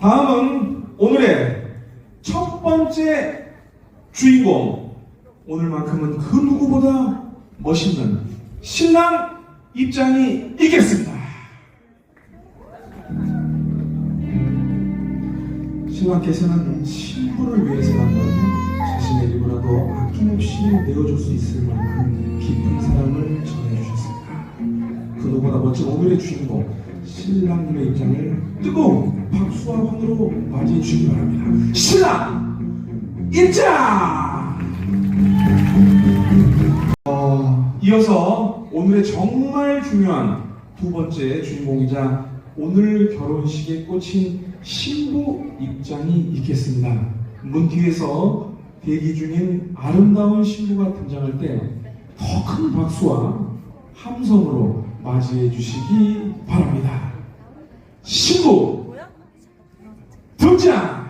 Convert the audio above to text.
다음은 오늘의 첫 번째 주인공. 오늘만큼은 그 누구보다 멋있는 신랑 입장이 있겠습니다. 신랑께서는 신부를 위해서라면 자신의 이름이라도 아낌없이 내어줄 수 있을 만큼 깊은 사랑을 전해주셨습니다. 그 누구보다 멋진 오늘의 주인공 신랑님의 입장을 뜨거운 맞이해 주시기 바랍니다. 신랑 입장! 어, 이어서 오늘의 정말 중요한 두 번째 주인공이자 오늘 결혼식에 꽂힌 신부 입장이 있겠습니다. 문 뒤에서 대기 중인 아름다운 신부가 등장할 때 더 큰 박수와 함성으로 맞이해 주시기 바랍니다. 신부 등장!